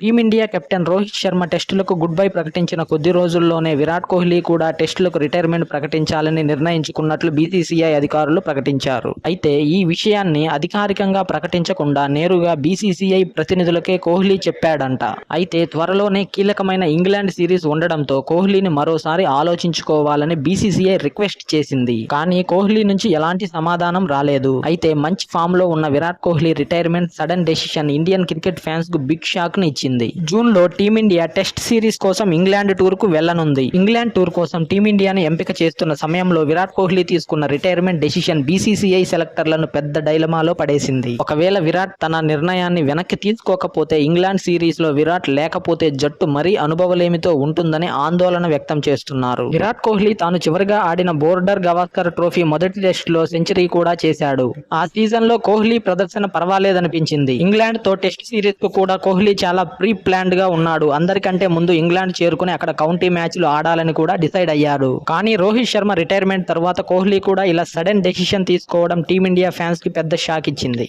Team India captain Rohit Sharma టెస్టులకు good bye ప్రకటించిన కొద్ది రోజుల్లోనే విరాట్ కోహ్లీ కూడా టెస్టులకు రిటైర్మెంట్ ప్రకటించాలని నిర్ణయించుకున్నట్లు బీసీసీఐ అధికారులు ప్రకటించారు. అయితే ఈ విషయాన్ని అధికారికంగా ప్రకటించకుండా నేరుగా బీసీసీఐ ప్రతినిధులకే కోహ్లీ చెప్పాడంట. అయితే త్వరలోనే కీలకమైన ఇంగ్లాండ్ సిరీస్ ఉండడంతో కోహ్లీని మరోసారి ఆలోచించుకోవాలని బీసీసీఐ రిక్వెస్ట్ చేసింది. కానీ కోహ్లీ నుంచి ఎలాంటి సమాధానం రాలేదు. అయితే మంచి ఫామ్లో ఉన్న Virat Kohli retirement sudden decision Indian cricket ఫ్యాన్స్కు big షాక్ని ఇచ్చింది జూన్లో టీమిండియా టెస్ట్ సిరీస్ కోసం ఇంగ్లాండ్ టూర్కు వెళ్ళనుంది ఇంగ్లాండ్ టూర్ కోసం టీమిండియాను ఎంపిక చేస్తున్న సమయంలో విరాట్ కోహ్లీ తీసుకున్న రిటైర్మెంట్ డెసిషన్ బీసీసీఐ సెలెక్టర్లను పెద్ద డైలమాలో పడేసింది. ఒకవేళ విరాట్ తన నిర్ణయాన్ని వెనక్కి తీసుకోకపోతే ఇంగ్లాండ్ సిరీస్లో విరాట్ లేకపోతే జట్టు మరీ అనుభవలేమితో ఉంటుందని ఆందోళన వ్యక్తం చేస్తున్నారు. విరాట్ కోహ్లీ తాను చివరిగా ఆడిన బోర్డర్ గవాస్కర్ ట్రోఫీ మొదటి టెస్ట్లో సెంచరీ కూడా చేశాడు. ఆ సీజన్లో కోహ్లీ ప్రదర్శన పర్వాలేదనిపించింది. ఇంగ్లాండ్తో టెస్ట్ సిరీస్కు కూడా కోహ్లీ చాలా ప్రీ ప్లాన్డ్గా ఉన్నాడు. అందరికంటే ముందు ఇంగ్లాండ్ చేరుకుని అక్కడ కౌంటీ మ్యాచ్లు ఆడాలని కూడా డిసైడ్ అయ్యాడు. కానీ రోహిత్ శర్మ రిటైర్మెంట్ తర్వాత కోహ్లీ కూడా ఇలా సడన్ డెసిషన్ తీసుకోవడం టీమిండియా ఫ్యాన్స్కి పెద్ద షాక్ ఇచ్చింది.